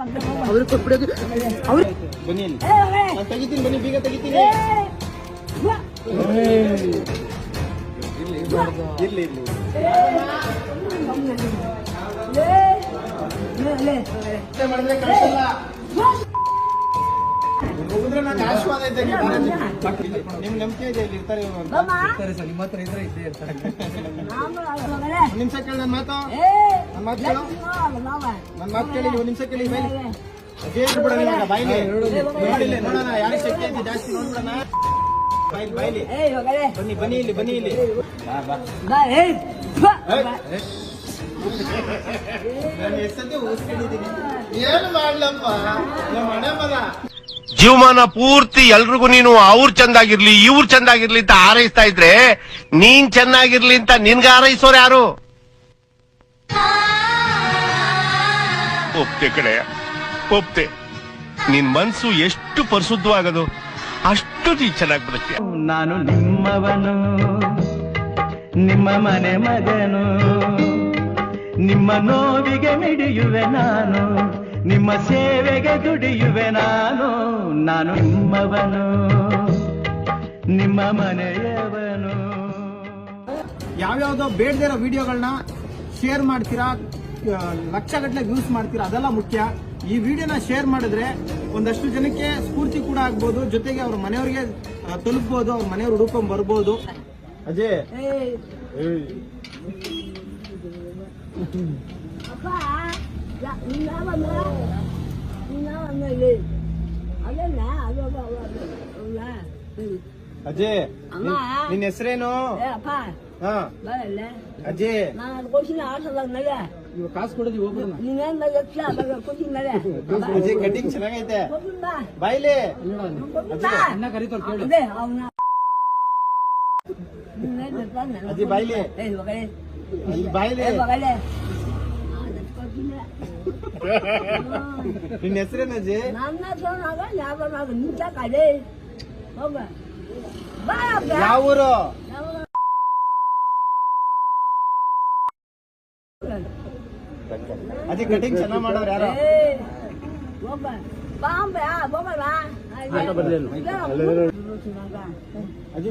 ಅವ್ರಿಗೆ ಕೊಟ್ಬಿಡೋದು ಅವ್ರು ಬನ್ನಿ ಇಲ್ಲಿ ನಾನು ತೆಗಿತೀನಿ ಬನ್ನಿ ಬೀಗ ತೆಗಿತೀನಿ ಇಲ್ಲಿ ವಾ. ಇರ್ಲಿ ಇರ್ಲಿ ಇರ್ಲಿ ಲೇ. ಲೇ, ಲೇ, ಹೋಗಲೇ. ಅಷ್ಟೇ ಮಾಡಿದ್ರೆ ಕಳ್ಸಲ್ಲ ಹೋಗಿದ್ರೆ ನಂಗೆ ಆಶೀರ್ವಾದ ಇದೆ ನೀವು ಬರೋದಕ್ಕೆ. ನಿಮ್ ನಂಬಿಕೆ ಇದೆ ಇಲ್ಲಿ ಇರ್ತಾರೆ ಅಂತ ನಿಮ್ಮ ಹತ್ರ ಇದ್ರೆ ಇದ್ದೇ ಇರ್ತಾರೆ ನಾನು ಹೋಗಲೇ. ಮಾತಾ ನನ್ನ ಮಾತು ಕೇಳು. ನನ್ನ ಮಾತು ಕೇಳಿ ಒಂದ್ ನಿಮಿಷ ಕೇಳಿ ಬೈಲಿ. ಅದೇನು ಬಿಡೋಣ ಇವಾಗ ಬಾಯ್ಲಿ ನೋಡಿಲ್ಲ ನೋಡೋಣ ಯಾರಿಗೆ ಶಕ್ತಿ ಐತಿ ಜಾಸ್ತಿ ನೋಡ್ಬಿಡೋಣ. ಬೈಲಿ ಬೈಲಿ. ಏ, ಹೋಗಲೇ. ಬನ್ನಿ ಬನ್ನಿ ಇಲ್ಲಿ ಬನ್ನಿ ಇಲ್ಲಿ. ನಾನು ಎಷ್ಟಂತೆ ಊಸ್ಕೊಂಡಿದ್ದೀನಿ ಏನು ಮಾಡ್ಲಪ್ಪ? ನಮ್ಮ ಮನೆ ಮಗ. ಜೀವಮಾನ ಪೂರ್ತಿ ಎಲ್ರಿಗೂ ನೀನು ಅವ್ರು ಚಂದಾಗಿರ್ಲಿ ಇವ್ರು ಚಂದಾಗಿರ್ಲಿ ಅಂತ ಹಾರೈಸ್ತಾ ಇದ್ರೆ ನೀನ್ ಚೆನ್ನಾಗಿರ್ಲಿ ಅಂತ ನಿನ್ಗೆ ಹಾರೈಸೋರು ಯಾರು? ಒಪ್ತೆ ಕಡೆ ಒಪ್ತೆ. ನಿನ್ ಮನ್ಸು ಎಷ್ಟು ಪರಿಶುದ್ಧವಾಗದು ಅಷ್ಟು ನೀ ಚೆನ್ನಾಗಿ ಬರುತ್ತೆ ನಾನು ನಿಮ್ಮವನು ನಿಮ್ಮ ಮನೆ ಮಗನು ನಿಮ್ಮ ನೋವಿಗೆ ಮಿಡಿಯುವೆ ನಾನು ನಿಮ್ಮ ಸೇವೆಗೆ ದುಡಿಯುವೆ ನಾನು ನಾನು ನಿಮ್ಮವನು ನಿಮ್ಮ ಮನೆಯವನು. ಯಾವ್ಯಾವ್ದೋ ಬೇಡದಿರೋ ಇರೋ ವಿಡಿಯೋಗಳನ್ನ ಶೇರ್ ಮಾಡ್ತೀರಾ? ಲಕ್ಷಗಟ್ಟಲೆ ವ್ಯೂಸ್ ಮಾಡ್ತೀರಾ ಅದೆಲ್ಲ ಮುಖ್ಯ ಈ ವಿಡಿಯೋನ ಶೇರ್ ಮಾಡಿದ್ರೆ ಒಂದಷ್ಟು ಜನಕ್ಕೆ ಸ್ಫೂರ್ತಿ ಕೂಡ ಆಗ್ಬೋದು ಜೊತೆಗೆ ಅವ್ರ ಮನೆಯವ್ರಿಗೆ ತಲುಪಬಹುದು ತಲುಪ್ಬೋದು ಅವ್ರ ಮನೆಯವ್ರು ಹುಡುಕೊಂಡ್ ಬರ್ಬೋದು ಅಜಯ್ ನಿನ್ನ? ನಿನ್ನ. ಅಜಯ್ ಅಮ್ಮ. ನಿನ್ ಹೆಸರೇನು. ಅಜಯ್ ಇವಾಗ ಕಾಸು ಕೊಡೋದು ಹೋಗ್ಬಿಡೋಣ ನೀನೇನ್ ನಡೆ. ಬಾ. ಅಜಯ್ ಕಟಿಂಗ್ ಚೆನ್ನಾಗೈತೆ. ಬಾಯ್ಲಿ. ಅಣ್ಣ ಕರೀತಾರ ಕೇಳು ಅದೇ, ಅವ್ನ. ನೀನೇನ್ ಅಜ್ಜಿ ಬಾಯ್ಲಿ. ಇಲ್ಲಿ ಬಾಯ್ಲಿ ನನ್ನ ಸೋನಾಗ ಯಾವಾಗ ನಿಂತ ಕಡೆ ಹೋಗ ಬಾ ಅಪ್ಪ. ಯಾವ ಊರು ಅಜಯ್ ಕಟಿಂಗ್ ಚೆನ್ನಾಗಿ ಮಾಡೋರು ಯಾರು?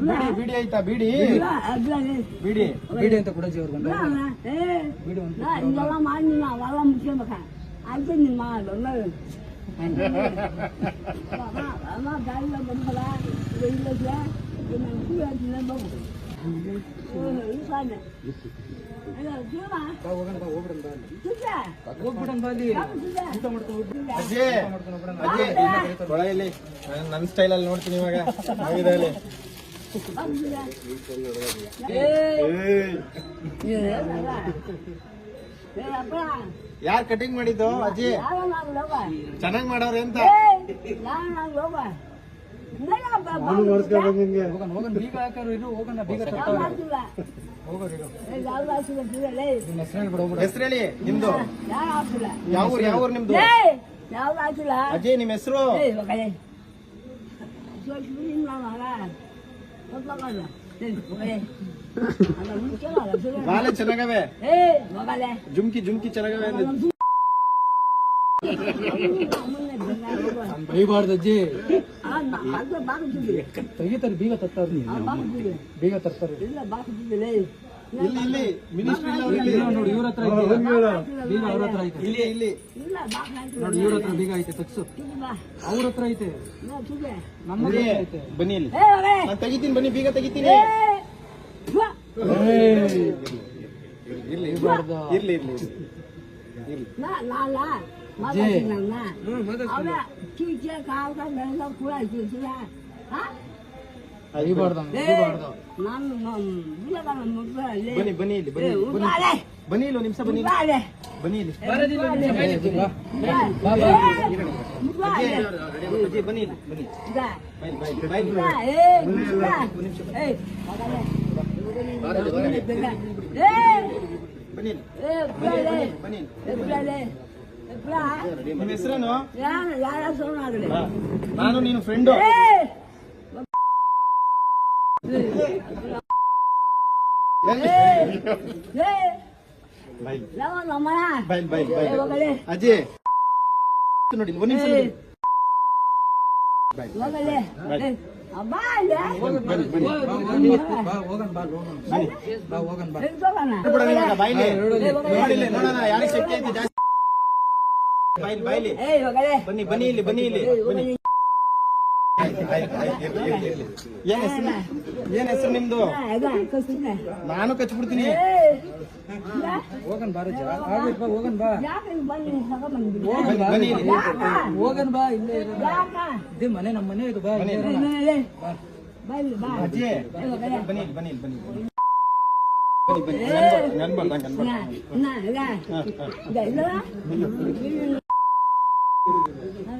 ಬೀಡಿ ಬೀಡಿ ಆಯ್ತಾ ಬೀಡಿ? ಬೀಡಿ. ಬೀಡಿ ಬಿಡಿ ಅಂತ ಕೂಡ ಬಾಬು ಈ ನಾನ್- ಸ್ಟೈಲ್ ಅಲ್ಲಿ ನೋಡ್ತೀನಿ ಇವಾಗ ಆಗಿದೆ ಅಲ್ಲಿ ಯಾರ್ ಕಟಿಂಗ್ ಮಾಡಿದ್ದು ಅಜ್ಜಿ ಚೆನ್ನಾಗ್ ಮಾಡವ್ರೆ ಅಂತ ಹೋಗೋಣ ಹೋಗೋಣ ಬೀಗ ಹಾಕೋರು ಇರು ಹೋಗೋಣ ಬೀಗ ತರ್ತಾವ್ರೆ. ಹೋಗೋರು ಇರು ನಿಮ್ಮ ಹೆಸರು ಹೇಳ್ಬಿಡು ಹೋಗ್ಬಿಡು ಹೆಸರು ಹೇಳಿ ನಿಮ್ದು? ಯಾವ ಊರ್ ಯಾವ ಊರ್ ನಿಮ್ದು? ಯಾವ್ದು ಹಾಕಿಲ್ಲ ಅಜಯ್ ನಿಮ್ ಹೆಸರು? ಏಯ್ ಮಗನೇ ಬಾಲೆ ಚೆನ್ನಾಗವೆ? ಏ ಮಗಲೇ ಜುಮ್ಕಿ ಜುಮ್ಕಿ ಚೆನ್ನಾಗವೆ ಅಂದೆ. ಬೈಬಾರ್ದು ಅಜ್ಜಿ. ಇಲ್ಲ ತೆಗಿತಾರೆ ಬೀಗ ತರ್ತಾರ ಬೀಗ. ತರ್ತಾರೆ. ಇಲ್ಲಿ ನೋಡಿ ಇವ್ರ ಹತ್ರ ಬೀಗ ಅವ್ರ ಹತ್ರ ಐತೆ. ಇಲ್ಲಿ ಇಲ್ಲಿ. ನೋಡಿ ಇವ್ರ ಹತ್ರ ಬೀಗ ಐತೆ ತಗ್ಸು. ಅವ್ರ ಹತ್ರ ಐತೆ. ಬನ್ನಿ ಇಲ್ಲಿ. ನಾನು ತೆಗಿತೀನಿ ಬನ್ನಿ ಬೀಗ ತೆಗಿತೀನಿ. ಇರ್ಲಿ ಇರ್ಬಾರ್ದು. ಇರ್ಲಿ. ಇರ್ಲಿ ಇರ್ಲಿ ಬೈಬಾರ್ದು ಬೈಬಾರ್ದು ಬನ್ನಿ ಬನ್ನಿ ಇಲ್ಲಿ ಬನ್ನಿ ಬನ್ನಿ ಬನ್ನಿ ಇಲ್ಲಿ ಒಂದ್ ನಿಮಿಷ ಬನ್ನಿ ಇಲ್ಲಿ. ಬನ್ನಿ ಇಲ್ಲಿ ಏ, ಬಾ. ಬಾ, ಬಾ. ಅಜಯ್ ಅಜಯ್ ಬನ್ನಿ ಇಲ್ಲಿ ಬನ್ನಿ ಬಾಯ್ ಬನ್ನಿ ಇಲ್ಲಿ ಬನ್ನಿ ಇಲ್ಲಿ. ನಿಮ್ ಹೆಸರೇನು. ನಾನು ನೀನು ಫ್ರೆಂಡು ಅಜ್ಜಿ ನೋಡಿ ಒಂದ್ ನಿಮಿಷ ಬಾಯ್ಲಿ ನೋಡೋಣ ಯಾರಿಗೆ ಶಕ್ತಿ ಐತಿ ಜಾಸ್ತಿ ಬಾಯ್ಲಿ ಬಾಯ್ಲಿ ಏ, ಹೋಗಲೇ. ಬನ್ನಿ ಬನ್ನಿ ಇಲ್ಲಿ ಬನ್ನಿ ಇಲ್ಲಿ. ಬನ್ನಿ. ಏನ್ ಹೆಸರು ಏನ್ ಹೆಸರು ನಿಮ್ದು? ನಾನು ಕಚ್ಬಿಡ್ತೀನಿ ಹೋಗನ್ ಬಾ ಬಾ ಹೋಗನ್ ಬಾ. ಯಾಕೆ ಹಿಂಗ್ ಬಂದಿ? ತಗೊಂಬಂದ್ಬಿಡಿ. ಬನ್ನಿ? ಹೋಗನ್ ಬಾ. ಇಲ್ಲೇ? ಇದೇ ಮನೆ ನಮ್ಮ ಮನೆ ಇದು ಬಾ ಬಾ. ಬಾ. ಅಜ್ಜಿ. ಬನ್ನಿ ಬನ್ನಿ ಬನ್ನಿ ಬನ್ನಿ. ಬನ್ನಿ ನನ್ ಬರ್ದ ನನ್ ಬರ್ದ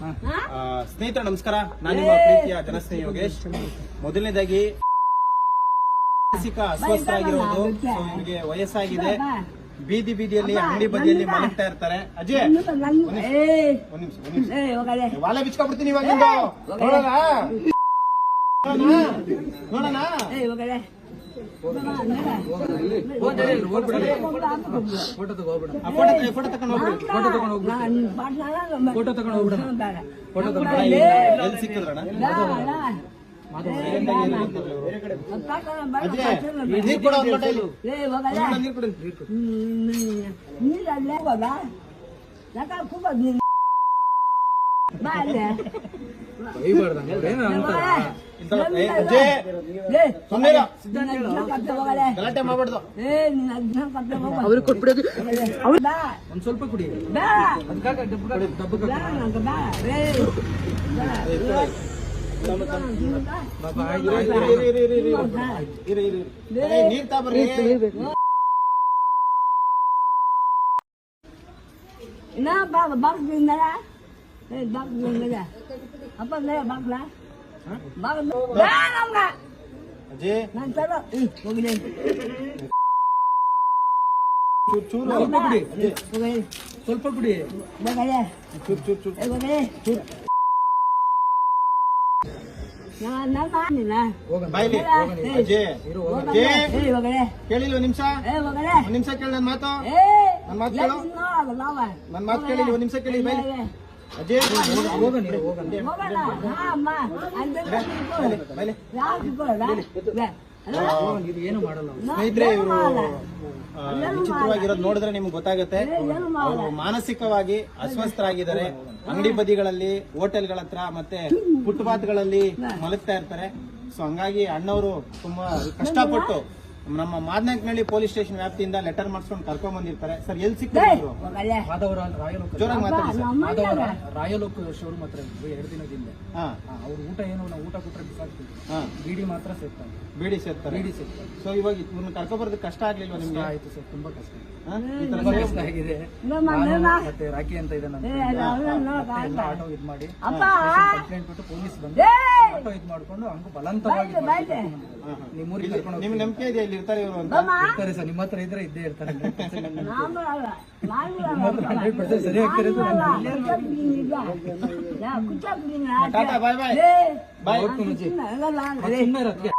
ಹಾ? ನಮಸ್ಕಾರ. ನಾನು ನಿಮ್ಮ ಪ್ರೀತಿಯ ಜನಸ್ನೇಹಿ ಯೋಗೇಶ್. ಮೊದಲನೇದಾಗಿ ಮಾನಸಿಕ ಅಸ್ವಸ್ಥರಾಗಿರೋದು. ಸೊ ನಿಮಗೆ ವಯಸ್ಸಾಗಿದೆ. ಬೀದಿ ಬೀದಿಯಲ್ಲಿ ಅಂಗಡಿ ಬದಿಯಲ್ಲಿ ಮಲಗ್ತಾ ಇರ್ತಾರೆ ಅಜಯ್ ಒಂದ್ ನಿಮಿಷ ಒಂದ್ ನಿಮಿಷ ಏ, ಹೋಗಲೇ. ವಾಲೆ ಬಿಚ್ಕೊಬಿಡ್ತೀನಿ ಇವಾಗ. ನೋಡೋಣ ನೋಡೋಣ. ಹೋಗ್ಬಿಡಲಿ, ಹೋಗ್ಬಿಡಲಿ. ಹೋಗ್ಬಿಡು. ಫೋಟೋ ಫೋಟೋ ತಗೊಂಡ್ ಫೋಟೋ ತಕೊಂಡು ಹೋಗ್ಬಿಡಿ ಫೋಟೋ ತಗೊಂಡು ಹೋಗ್ಬಿಡು. ಫೋಟೋ ತಗೊಂಡು ಹೋಗ್ಬಿಡೋಣ. ಹ್ಮ್, ಬೇಡ. ಫೋಟೋ ತಗೊಂಡು. ಎಲ್ಲಿ ಸಿಕ್ಕಿದ್ರಣ ಬೇಡ, ಬೇಡ. ಏ, ಬೇಡ. ಅದ್ ಪಾಟ್ನಾಗ ಬೇಡ, ಅಜ್ಜಿ ಪಾಟ್ನಾಗ ಬೇಡ. ನೀರ್ ಕೊಡೋ ಒಂದ್ ಲೋಟ ಇಲ್ಲಿ. ಏ, ಹೋಗಲೇ. ನೋಡೋಣ, ನೀರ್ ಕೊಡು ಹ್ಮ್, ನೀರ್ ಅಲ್ಲೇ ಹೋಗ. ಯಾಕ ಕೂಗೋದ್ ನೀನು? ಬಾ ಅಲ್ಲೇ. ಬೈಬಾರ್ದು ಹಂಗಾದ್ರೆ ಏನು ಅಂತ ಇಂಥ- ಏ, ಅಜ್ಜಿ ಏ, ಸುಮ್ನೆ ಇರು. ನಿನ್ನ ಅಜ್ಜನ ಕರ್ಕೊಂಡ್ ಹೋಗಲೇ. ಗಲಾಟೆ ಮಾಡ್ಬಾರ್ದು ಏ, ನಿನ್ನ ಅಜ್ಜನ ಕರ್ಕೊಂಡ್ ಹೋಗು. ಬಾ, ಒಂದ್ ಸ್ವಲ್ಪ ಕುಡಿ ಬಾ. ಅದಕ್ಕಾಗ ಡಬ್ಬ ಡಬ್ಬ ಬಾ, ನಂಗೆ ಬಾ. ಏ, ಬಾ. ಬಾಬಾ ಆಯ್ತು ಇರಿ, ಆಯ್ತು ಇರಿ, ಇರಿ, ಇರಿ, ಇರಿ. ಇರಿ, ಇರಿ, ಇರಿ. ಏ, ನೀರ್ ತಾಬರ್ರಿ ಇನ್ನ ಬಾಗ ಬಾಗ್ಲಿಂದಲ ಏ ಬಾಗ್ಲಿಂದಲ ಅಪ್ಪ ನೇ ಬಾಗ್ಲ ಬಾಗ ಬಾ ನಮ್ಗ ಅಜ್ಜಿ ನಾನು ತರೋ ಹೋಗಿಲ್ಲ ಚೂರ್ ಚೂರು ಸ್ವಲ್ಪ ಕುಡಿ ಅಜ್ಜಿ ಹೋಗಿ ಸ್ವಲ್ಪ ಕುಡಿ ಹೋಗಲೇ ಚೂರ್ ಚೂರ್ ಚೂರ್ ಒಂದ್ ನಿಮಿಷ? ನಿಮಿಷ ಕೇಳಿ ನನ್ ಮಾತು. ನನ್ ಮಾತು ಕೇಳು. ನನ್ ಮಾತು ಕೇಳಿ ಒಂದ್ ನಿಮಿಷ ಕೇಳಿ ಬೈಲಿ. ನೀರು ಹೋಗಣ ಸ್ನೇಹಿತರೆ ಇವರು ವಿಚಿತ್ರವಾಗಿರೋದು ನೋಡಿದ್ರೆ ನಿಮ್ಗೆ ಗೊತ್ತಾಗುತ್ತೆ. ಅವರು ಮಾನಸಿಕವಾಗಿ ಅಸ್ವಸ್ಥರಾಗಿದ್ದಾರೆ. ಅಂಗಡಿ ಬದಿಗಳಲ್ಲಿ ಹೋಟೆಲ್ಗಳ ಹತ್ರ ಮತ್ತೆ ಫುಟ್ಪಾತ್ಗಳಲ್ಲಿ ಮಲಗ್ತಾ ಇರ್ತಾರೆ. ಸೊ ಹಂಗಾಗಿ ಅಣ್ಣವರು ತುಂಬಾ ಕಷ್ಟಪಟ್ಟು ನಮ್ಮ ಮಾದನಾಯಕನಹಳ್ಳಿ ಪೊಲೀಸ್ ಸ್ಟೇಷನ್ ವ್ಯಾಪ್ತಿಯಿಂದ ಲೆಟರ್ ಮಾಡಿಸ್ಕೊಂಡು ಕರ್ಕೊಂಡ್ ಬಂದಿರ್ತಾರೆ. ಸರ್ ಎಲ್ಲಿ? ಹೋಗಲೇ ಮಾಧವರ ರಾಯಲೋಕ ಜೋರಾಗಿ ಮಾತಾಡಿ ಸರ್. ಮಾಧವರ ರಾಯಲೋಕ ಶೋರೂಮ್ ಹತ್ರ ಇದ್ವಿ ಎರಡು ದಿನದಿಂದ ಹಾ. ಅವ್ರ ಊಟ ಏನು ನಾವು ಊಟ ಕೊಟ್ರೆ ಬಿಸಾಕ್ತೀವಿ ಹಾ. ಬೀಡಿ ಮಾತ್ರ ಸೇರ್ತಾರೆ. ಬಿಡಿ ಸೇರ್ತಾರೆ. ಬೀಡಿ ಸೇರ್ತಾರೆ. ಸೊ ಇವಾಗ ಇವ್ರನ್ನ ಕರ್ಕೊಂಡ್ ಬರೋದಕ್ಕೆ ಕಷ್ಟ ಆಗ್ಲಿಲ್ವಾ ನಿಮ್ಗೆ? ಆಯ್ತು ಸರ್ ತುಂಬಾ ಕಷ್ಟ ಕಷ್ಟ ಆಗಿದೆ. ನಮ್ಮ ಮತ್ತೆ ರಾಕಿ ಅಂತ ಇದೆ ನನ್ನ ಆಟೋ ಇದ್ ಮಾಡಿ ಅಪ್ಪ. ಕಂಪ್ಲೇಂಟ್ ಕೊಟ್ಟು ಪೊಲೀಸ್ ಬಂದು ಆಟೋ ಇದ್ ಮಾಡ್ಕೊಂಡು ಹಂಗ ಬಲಂತವಾಗಿ ಇದ್ ಬಾಯ್ಲೆ. ಮಾಡ್ಕೊಂಡು ಹಾ, ಹಾ. ನಿಮ್ ಊರಿಗೆ ಕರ್ಕೊಂಡು ನಿಮ್ಗೆ ನಂಬಿಕೆ ಇದೆ ಇಲ್ಲಿ? ಇರ್ತಾರೆ ಇವರು ಅಂತ? ಇರ್ತಾರೆ ಸರ್ ನಿಮ್ಮ ಹತ್ರ ಇದ್ರೆ ಇದ್ದೇ ಇರ್ತಾರೆ. ನಾನು ಅಲ್ಲ ನಾನು ಹಂಡ್ರೆಡ್ ಪರ್ಸೆಂಟ್ ಸರಿ ಆಗ್ತಾರೆ ಟಾಟಾ ಬಾಯ್ ಬಾಯ್. ಬಾಯ್. ಸುಮ್ಮನೆ ಇರತ್ತೆ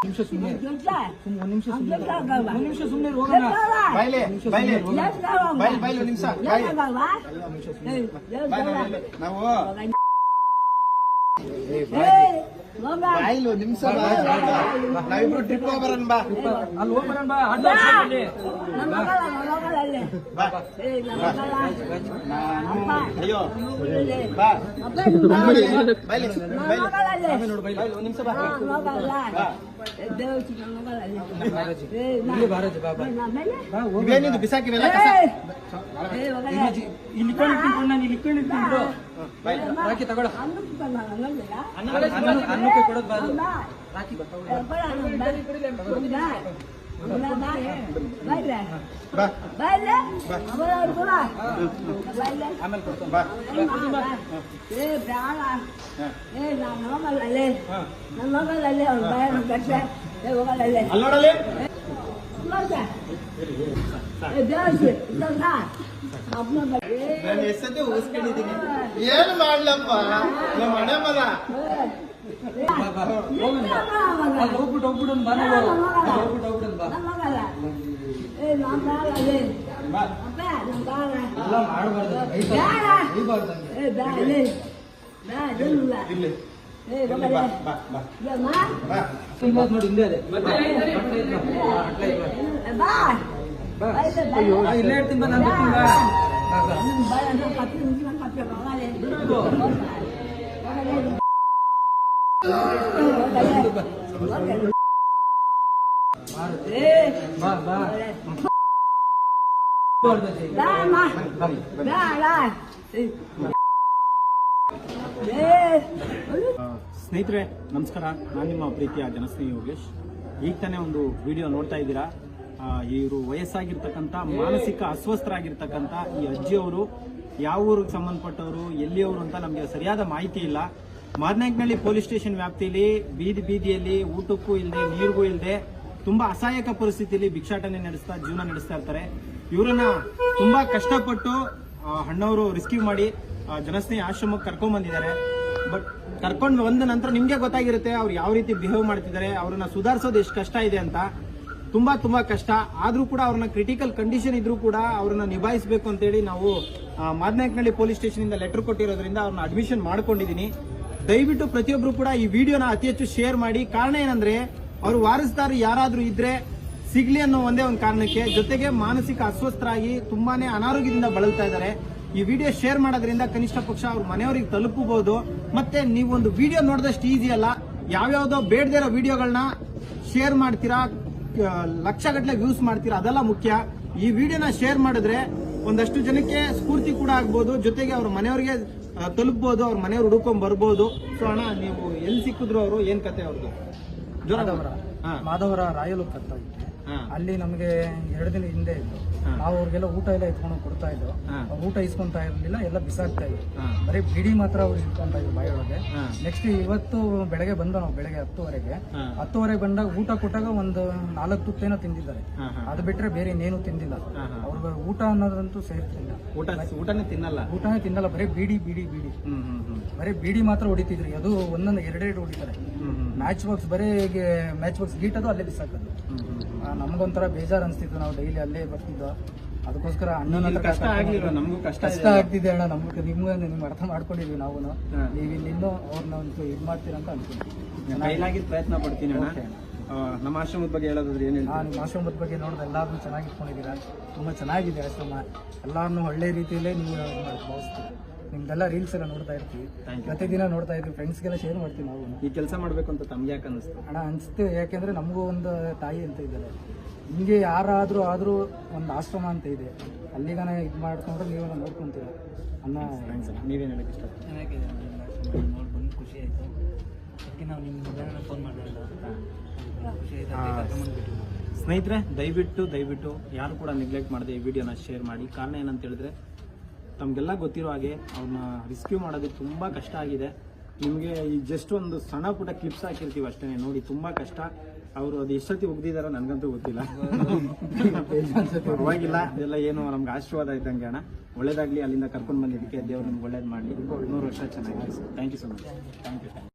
ನಿಮಿಷ ಸುಮ್ಮನೆ ಸುಮ್ಮನೆ ಒಂದ್ ನಿಮಿಷ ಸುಮ್ಮನೆ ಒಂದ್ ನಿಮಿಷ ಸುಮ್ಮನೆ ಹೋಗೋಣ. ಬಾಯ್ಲೆ ಬಾಯ್ಲೆ. ಬಾಯ್ಲಿ ಬಾಯ್ಲಿ ಒಂದ್ ನಿಮಿಷ. ನಾವು ಬಾಯಿಲು ನಿಮಿಷ ನಾವಿಬ್ರು ಟ್ರಿಪ್ ಹೋಗ್ಬರನ್ ಬಾ. ಅಲ್ಲಿ ಹೋಗ್ಬರನ್ ಬಾ ಬಿಸಾಕಿವೆಲ್ಲ. ಇಲ್ಲಿ ನಾನು ಇಲ್ಲಿ ಬಾಯ್ಲಿ ರಾಕಿ ತಗೊಳ ಅನ್ನಕ್ಕೆ ಕೊಡೋದು ಬಾ ರಾಕಿ ಬಾ ತಗೊಳ್ಳಿ. ಏ, ಕೊಡ, ನಮ್ಮ ಬಾ. ಹೌದಾ? ಇಲ್ಲ, ಬಾ. ಬಾಯ್ಲೆ. ಬಾ ಬಾಯ್ಲೆ. ಅವಳವ್ರು ಕೊಡ. ಬಾಯ್ಲೆ. ಆಮೇಲೆ ಕೊಡ್ತಾನೆ ಬಾ ಅಮ್ಮ, ಬಾ. ಏ, ಬೇಡ. ಏ, ನನ್ನ ಮಗಳಲ್ಲಿ ನನ್ನ ಮಗಳಲ್ಲಿ ಅವ್ಳು ಬಾಯನ್ನು ಕಟ್ಟೆ ಏ ಹೋಗಲಲ್ಲಿ ಅಲ್ಲಿ ನೋಡಲ್ಲಿ ನೋಡ್ದೆ? ಏ, ದೇವಸಿ, ಇದನ್ನ ಅಪ್ಪನ ಬಗ್ಗೆ ನಾನು ಎಷ್ಟಂತೆ ಉಗಿಸ್ಕೊಂಡಿದ್ದೀನಿ ಏನು ಮಾಡ್ಲಪ್ಪ ನಮ್ಮ ಮನೆ ಮಗ ಅಲ್ಲಿ ಹೋಗ್ಬಿಟ್ಟು ಹೋಗ್ಬಿಡು ಬಾ ನಾವು ಅಲ್ಲಿ ಹೋಗ್ಬಿಟ್ಟು ಹೋಗ್ಬಿಡು ಬಾ ಎಲ್ಲ ಮಾಡಬಾರ್ದು ಬೈಬಾರ್ದು ಹಂಗೆ. ಇರ್ಲಿ ಇರ್ಲಿ ಬಾ ಬಾ ಬಾ ಬಾ ತಿನ್ಬೋದು ನೋಡಿ ಹಿಂದೆ ಅದೇ ಅಟ್ಲ ಇಲ್ಲ. ಅಟ್ಲ ಇಲ್ಲ. ಬಾ. ಆ, ಇಲ್ಲೇ ಇರ್ತೀನಿ ಬಾ ನಾನು ಬರ್ತೀನಿ ಬಾ ಬಾ, ಬಾ. ಬಾ ಬಾ ಬೈಬಾರ್ದು ಅಜ್ಜಿ. ಆ, ಸ್ನೇಹಿತರೆ, ನಮಸ್ಕಾರ. ನಾನು ನಿಮ್ಮ ಪ್ರೀತಿಯ ಜನಸ್ನೇಹಿ ಯೋಗೇಶ್. ಈಗ ತಾನೇ ಒಂದು ವಿಡಿಯೋ ನೋಡ್ತಾ ಇದ್ದೀರಾ? ಇವರು ವಯಸ್ಸಾಗಿರ್ತಕ್ಕಂಥ, ಮಾನಸಿಕ ಅಸ್ವಸ್ಥರಾಗಿರ್ತಕ್ಕಂಥ ಈ ಅಜ್ಜಿಯವರು, ಯಾವ ಊರಿಗೆ ಸಂಬಂಧಪಟ್ಟವರು, ಎಲ್ಲಿಯವರು ಅಂತ ನಮಗೆ ಸರಿಯಾದ ಮಾಹಿತಿ ಇಲ್ಲ. ಮಾರ್ನಾಯಕ್ನಹಳ್ಳಿ ಪೊಲೀಸ್ ಸ್ಟೇಷನ್ ವ್ಯಾಪ್ತಿಯಲ್ಲಿ ಬೀದಿ ಬೀದಿಯಲ್ಲಿ ಊಟಕ್ಕೂ ಇಲ್ಲದೆ ನೀರಿಗೂ ಇಲ್ಲದೆ ತುಂಬಾ ಅಸಹಾಯಕ ಪರಿಸ್ಥಿತಿಯಲ್ಲಿ ಭಿಕ್ಷಾಟನೆ ನಡೆಸ್ತಾ, ಜೀವನ ನಡೆಸ್ತಾ ಇರ್ತಾರೆ. ಇವರನ್ನ ತುಂಬಾ ಕಷ್ಟಪಟ್ಟು ಹಣ್ಣವರು ರಿಸ್ಕ್ಯೂ ಮಾಡಿ ಜನಸ್ನೇಹಿ ಆಶ್ರಮಕ್ಕೆ ಕರ್ಕೊಂಡ್ ಬಂದಿದ್ದಾರೆ. ಬಟ್ ಕರ್ಕೊಂಡು ಬಂದ ನಂತರ ನಿಮ್ಗೆ ಗೊತ್ತಾಗಿರುತ್ತೆ ಅವ್ರು ಯಾವ ರೀತಿ ಬಿಹೇವ್ ಮಾಡ್ತಿದ್ದಾರೆ, ಅವ್ರನ್ನ ಸುಧಾರಿಸೋದು ಎಷ್ಟು ಕಷ್ಟ ಇದೆ ಅಂತ. ತುಂಬಾ ತುಂಬಾ ಕಷ್ಟ. ಆದ್ರೂ ಕೂಡ ಅವ್ರನ್ನ ಕ್ರಿಟಿಕಲ್ ಕಂಡೀಷನ್ ಇದ್ರೂ ಕೂಡ ಅವ್ರನ್ನ ನಿಭಾಯಿಸಬೇಕು ಅಂತೇಳಿ ನಾವು ಮಾದನಾಯಕನಹಳ್ಳಿ ಪೊಲೀಸ್ ಸ್ಟೇಷನ್ ಇಂದ ಲೆಟರ್ ಕೊಟ್ಟಿರೋದ್ರಿಂದ ಅವ್ರನ್ನ ಅಡ್ಮಿಷನ್ ಮಾಡ್ಕೊಂಡಿದೀನಿ ದಯವಿಟ್ಟು ಪ್ರತಿಯೊಬ್ರು ಕೂಡ ಈ ವಿಡಿಯೋನ ಅತಿ ಹೆಚ್ಚು ಶೇರ್ ಮಾಡಿ. ಕಾರಣ ಏನಂದ್ರೆ, ಅವರು ವಾರಸ್ದಾರು ಯಾರಾದ್ರೂ ಇದ್ರೆ ಸಿಗ್ಲಿ ಅನ್ನೋ ಒಂದೇ ಒಂದು ಕಾರಣಕ್ಕೆ ಜೊತೆಗೆ ಮಾನಸಿಕ ಅಸ್ವಸ್ಥರಾಗಿ ತುಂಬಾನೇ ಅನಾರೋಗ್ಯದಿಂದ ಬಳಲ್ತಾ ಇದ್ದಾರೆ. ಈ ವಿಡಿಯೋ ಶೇರ್ ಮಾಡೋದ್ರಿಂದ ಕನಿಷ್ಠ ಪಕ್ಷ ಅವ್ರ ಮನೆಯವರಿಗೆ ತಲುಪಬಹುದು. ಮತ್ತೆ ನೀವು ಒಂದು ವಿಡಿಯೋ ನೋಡಿದಷ್ಟು ಈಸಿ ಅಲ್ಲ, ಯಾವ್ಯಾವ್ದೋ ಬೇಡದೇ ಇರೋ ವಿಡಿಯೋಗಳನ್ನ ಶೇರ್ ಮಾಡ್ತೀರಾ ಲಕ್ಷ ಗಟ್ಟಲೆ ವ್ಯೂಸ್ ಮಾಡ್ತೀರಾ, ಅದೆಲ್ಲ ಮುಖ್ಯ. ಈ ವಿಡಿಯೋನ ಶೇರ್ ಮಾಡಿದ್ರೆ ಒಂದಷ್ಟು ಜನಕ್ಕೆ ಸ್ಫೂರ್ತಿ ಕೂಡ ಆಗ್ಬೋದು. ಜೊತೆಗೆ ಅವ್ರ ಮನೆಯವರಿಗೆ ತಲುಪ್ಬೋದು ಅವ್ರ ಮನೆಯವ್ರು ಹುಡುಕೊಂಡ್ ಬರ್ಬೋದು. ಸೊ ಅಣ್ಣ ನೀವು ಎಲ್ಲಿ ಸಿಕ್ಕಿದ್ರು ಅವರು ಏನ್ ಕತೆ ಅವ್ರದ್ದು ಮಾಧವರ ರಾಯಲು ಕತ್ತ ಅಲ್ಲಿ ನಮಗೆ ಎರಡು ದಿನ ಹಿಂದೆ ಇತ್ತು. ನಾವು ಅವ್ರಿಗೆಲ್ಲ ಊಟ ಎಲ್ಲ ಎತ್ಕೊಂಡು ಕೊಡ್ತಾ ಇದ್ದು ಊಟ ಇಸ್ಕೊಂತಾ ಇರಲಿಲ್ಲ ಎಲ್ಲ ಬಿಸಾಕ್ತಾ ಇದ್ರು ಬರೀ ಬಿಡಿ ಮಾತ್ರ ಅವ್ರು ಇಟ್ಕೊಂತ ಇದ್ರು ಬಾಯೊಳಗೆ ನೆಕ್ಸ್ಟ್ ಇವತ್ತು ಬೆಳಗ್ಗೆ ಬಂದ ನಾವು ಬೆಳಗ್ಗೆ ಹತ್ತುವರೆಗೆ. ಹತ್ತುವರೆಗೆ ಬಂದಾಗ ಊಟ ಕೊಟ್ಟಾಗ ಒಂದು ನಾಲ್ಕು ತುತ್ತೇನೋ ತಿಂದಿದ್ದಾರೆ. ಅದು ಬಿಟ್ರೆ ಬೇರೆ ಇನ್ನೇನು ತಿಂದಿಲ್ಲ. ಅವ್ರಿಗೆ ಊಟ ಅನ್ನೋದಂತೂ ಸೇರ್ತಿಲ್ಲ. ಊಟ ಊಟನೇ ತಿನ್ನಲ್ಲ. ಊಟನೇ ತಿನ್ನಲ್ಲ ಬರೀ ಬೀಡಿ ಬೀಡಿ ಬಿಡಿ. ಬರೀ ಬೀಡಿ ಮಾತ್ರ ಹೊಡಿತಿದ್ರು. ಅದು ಒಂದೊಂದು ಎರಡೆರಡು ಹೊಡಿತಾರೆ. ಮ್ಯಾಚ್ ಬಾಕ್ಸ್ ಬರೀ ಮ್ಯಾಚ್ ಬಾಕ್ಸ್ ಅದು ಅಲ್ಲೇ ಬಿಸಾಕೋದು. ನಮಗೊಂಥರ ಬೇಜಾರು ಅನಿಸ್ತಿತ್ತು ನಾವು ಡೈಲಿ ಅಲ್ಲೇ ಬರ್ತಿದ್ದೋ ಅದಕ್ಕೋಸ್ಕರ ಅಣ್ಣನ ಹತ್ರ ಕಷ್ಟ ಆಗ್ಲಿಲ್ಲ ನಮಗೂ ಕಷ್ಟ ಕಷ್ಟ ಆಗ್ತಿದೆ ಅಣ್ಣ. ನಮ್ಗೆ ನಿಮ್ಗೆ ನಿಮ್ಗೆ ಅರ್ಥ ಮಾಡ್ಕೊಂಡಿದ್ವಿ ನಾವು. ನೀವು ಇಲ್ಲಿಂದ ಅವ್ರನ್ನ ಒಂದು ಇದು ಮಾಡ್ತೀರ ಅಂತ ಅನ್ಕೊಂಡ್ವಿ ಪ್ರಯತ್ನ ಪಡ್ತೀನಿ ಅಣ್ಣ. ನಮ್ಮ ಆಶ್ರಮದ ಬಗ್ಗೆ ಹೇಳೋದಾದ್ರೆ ಏನು ನಿಮ್ಮ ಆಶ್ರಮದ ಬಗ್ಗೆ ನೋಡಿದ್ರೆ ಎಲ್ಲಾರನ್ನೂ ಚೆನ್ನಾಗಿ ಇಟ್ಕೊಂಡಿದ್ದೀರಾ ತುಂಬ ಚೆನ್ನಾಗಿದೆ ಆಶ್ರಮ. ಎಲ್ಲರನ್ನೂ ಒಳ್ಳೆ ರೀತಿಯಲ್ಲೇ ನೀವು ಭಾವಿಸ್ತೀವಿ ನಿಮ್ದೆಲ್ಲ ರೀಲ್ಸ್ ಎಲ್ಲ ನೋಡ್ತಾ ಇರ್ತೀವಿ. You. ಪ್ರತಿದಿನ ನೋಡ್ತಾ ಇರ್ತೀವಿ ಫ್ರೆಂಡ್ಸ್ಗೆಲ್ಲ ಶೇರ್ ಮಾಡ್ತೀವಿ ನಾವು. ಈ ಕೆಲಸ ಮಾಡಬೇಕು ಅಂತ ತಮ್ಗೆ ಯಾಕೆ ಅನಿಸ್ತು ಹಣ ಅನಿಸ್ತು ಯಾಕೆಂದ್ರೆ ನಮಗೂ ಒಂದು ತಾಯಿ ಅಂತ ಇದ್ದಾರೆ. ಹಿಂಗೆ ಯಾರಾದರೂ ಆದರೂ ಒಂದು ಆಶ್ರಮ ಅಂತ ಇದೆ. ಅಲ್ಲಿಗನ ಇದು ಮಾಡ್ಕೊಂಡ್ರೆ ನೀವು ನೋಡ್ಕೊಂತೀರ? ಅನ್ನ ಥ್ಯಾಂಕ್ಸ್ ಅಣ್ಣ ನೀವೇನ್ ಹೇಳಕ್ ಇಷ್ಟ ಚೆನ್ನಾಗಿದೆ ನೋಡಿ ಬಂದು ಖುಷಿ ಆಯಿತು. ಅದಕ್ಕೆ ನಾವು ನಿಮ್ಮ ಫೋನ್ ಖುಷಿ ಆಯ್ತು. ಸ್ನೇಹಿತರೆ ದಯವಿಟ್ಟು ದಯವಿಟ್ಟು ಯಾರು ಕೂಡ ನೆಗ್ಲೆಕ್ಟ್ ಮಾಡದೆ ಈ ವಿಡಿಯೋನ ಶೇರ್ ಮಾಡಿ. ಕಾರಣ ಏನಂತ ಹೇಳಿದ್ರೆ ತಮಗೆಲ್ಲ ಗೊತ್ತಿರೋ ಹಾಗೆ ಅವ್ರನ್ನ ರಿಸ್ಕ್ಯೂ ಮಾಡೋದು ತುಂಬ ಕಷ್ಟ ಆಗಿದೆ. ನಿಮಗೆ ಈ ಜಸ್ಟ್ ಒಂದು ಸಣ್ಣ ಪುಟ್ಟ ಕ್ಲಿಪ್ಸ್ ಹಾಕಿರ್ತೀವಿ ಅಷ್ಟೇ, ನೋಡಿ ತುಂಬ ಕಷ್ಟ. ಅವರು ಅದು ಎಷ್ಟೊತ್ತಿ ಉಗ್ದಿದಾರೋ ನನಗಂತೂ ಗೊತ್ತಿಲ್ಲ. ಪರವಾಗಿಲ್ಲ, ಇದೆಲ್ಲ ಏನು ನಮ್ಗೆ ಆಶೀರ್ವಾದ ಇದ್ದಂಗೆ ಅಣ್ಣ. ಒಳ್ಳೇದಾಗಲಿ, ಅಲ್ಲಿಂದ ಕರ್ಕೊಂಡು ಬಂದಿದ್ದಕ್ಕೆ ದೇವ್ರು ನಿಮ್ಗೆ ಒಳ್ಳೇದು ಮಾಡಿ ನೂರು ವರ್ಷ ಚೆನ್ನಾಗಿ thank you so much thank you